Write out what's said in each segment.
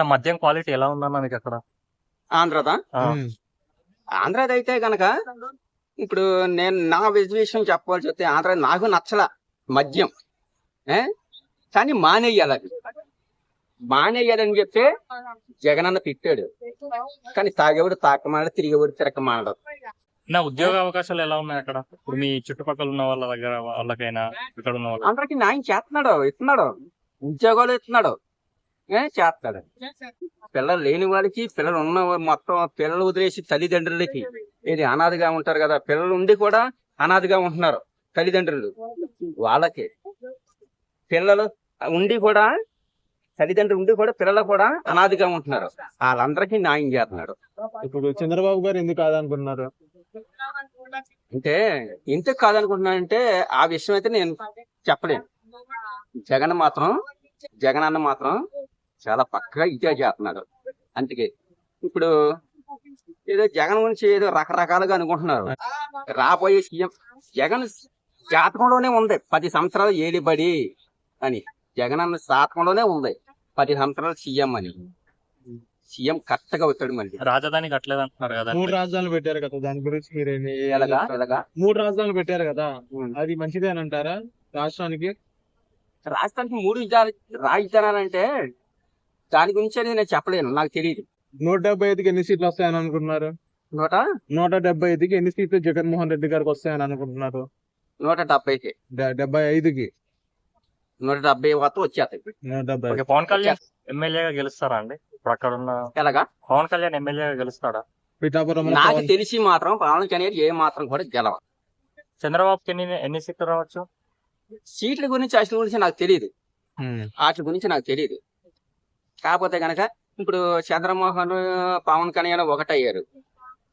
నా మద్యం క్వాలిటీ ఎలా ఉందన్న మీకు అక్కడ? ఆంధ్రదా? ఆంధ్రాది అయితే గనక ఇప్పుడు నేను నా విషయం చెప్పాల్సి వస్తే ఆంధ్ర నాకు నచ్చల మద్యం. ఏ? కానీ మానేయాలి అది. మానేయాలని చెప్తే జగనన్న తిట్టాడు. కానీ తాగేవాడు తాకమాడు తిరిగేవాడు తిరగమాడు నా ఉద్యోగ అవకాశాలు ఎలా ఉన్నాయి అక్కడ? ఇప్పుడు మీ చుట్టుపక్కల ఉన్న వాళ్ళ దగ్గర వాళ్ళకైనా ఇక్కడ ఉన్న వాళ్ళ అందరికి న్యాయం చేస్తున్నాడు ఇస్తున్నాడు. ఉద్యోగాలు ఇస్తున్నాడు. చేస్తాడు. పిల్లలు లేని వాళ్ళకి పిల్లలు ఉన్న మొత్తం పిల్లలు వదిలేసి తల్లిదండ్రులకి. ఇది అనాథగా ఉంటారు కదా పిల్లలు ఉండి కూడా అనాథగా ఉంటున్నారు తల్లిదండ్రులు. వాళ్ళకి. పిల్లలు ఉండి కూడా తల్లిదండ్రులు ఉండి కూడా పిల్లలు కూడా అనాథగా ఉంటున్నారు. వాళ్ళందరికీ న్యాయం చేస్తున్నాడు. ఇప్పుడు చంద్రబాబు గారు ఎందుకు కాదనుకుంటున్నారు? అంటే ఎందుకు కాదనుకుంటున్నానంటే ఆ విషయం అయితే నేను చెప్పలేను. జగన్ మాత్రం జగన్ అన్న మాత్రం చాలా పక్కగా ఇదే చేస్తున్నాడు. అందుకే ఇప్పుడు ఏదో జగన్ గురించి ఏదో రకరకాలుగా అనుకుంటున్నారు. రాబోయే సీఎం జగన్ జాతకంలోనే ఉంది. పది సంవత్సరాలు ఏలిబడి అని. జగన్ అన్న జాతకంలోనే ఉంది. పది సంవత్సరాలు సీఎం అని. సీఎం కరెక్ట్గా అవుతాడు మళ్ళీ. రాజధాని కట్టలేదు అంటున్నారు కదా. మూడు రాజధానులు పెట్టారు కదా. దాని గురించి మీరు మూడు రాజధానులు పెట్టారు కదా. అది మంచిదేనంటారా రాష్ట్రానికి? రాష్ట్రానికి మూడు విధాలు రాజధానాలంటే దాని గురించి అనేది నేను చెప్పలేను నాకు తెలియదు నూట డెబ్బై ఐదుకి ఎన్ని సీట్లు వస్తాయని అనుకుంటున్నారు? నూట? నూట డెబ్బై ఐదుకి ఎన్ని సీట్లు జగన్మోహన్ రెడ్డి గారికి వస్తాయని అనుకుంటున్నారు? నూట డెబ్బైకి డెబ్బై ఐదుకి. నూట డెబ్బై వరకు వచ్చేస్తాయి. నూట డెబ్బై ఓకే పవన్ కళ్యాణ్ ఎమ్మెల్యేగా గెలుస్తారా అండి? ఇప్పుడు అక్కడ ఉన్న ఎలాగా? పవన్ కళ్యాణ్ ఎమ్మెల్యేగా గెలుస్తాడా? పిఠాపురం నాకు తెలిసి మాత్రం పవన్ కళ్యాణ్ ఏ మాత్రం కూడా గెలవ చంద్రబాబుకి ఎన్ని ఎన్ని సీట్లు రావచ్చు? సీట్ల గురించి అసలు గురించి నాకు తెలియదు వాటి గురించి నాకు తెలియదు కాకపోతే గనక ఇప్పుడు చంద్రమోహన్ పవన్ కళ్యాణ్ ఒకటయ్యారు.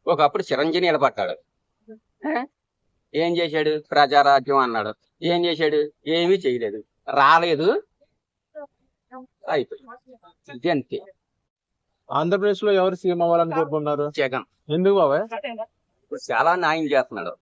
ఒకప్పుడు చిరంజీవి నిలబడ్డాడు. ఏ? చేశాడు? ప్రజారాజ్యం అన్నాడు. ఏం చేశాడు? ఏమీ చేయలేదు. రాలేదు. అయిపోయింది. ఇది అంతే. ఆంధ్రప్రదేశ్లో ఎవరు సీఎం అవ్వాలని కోరుకున్నారు జగన్. ఎందుకు బాబాయ్? ఇప్పుడు చాలా న్యాయం చేస్తున్నాడు.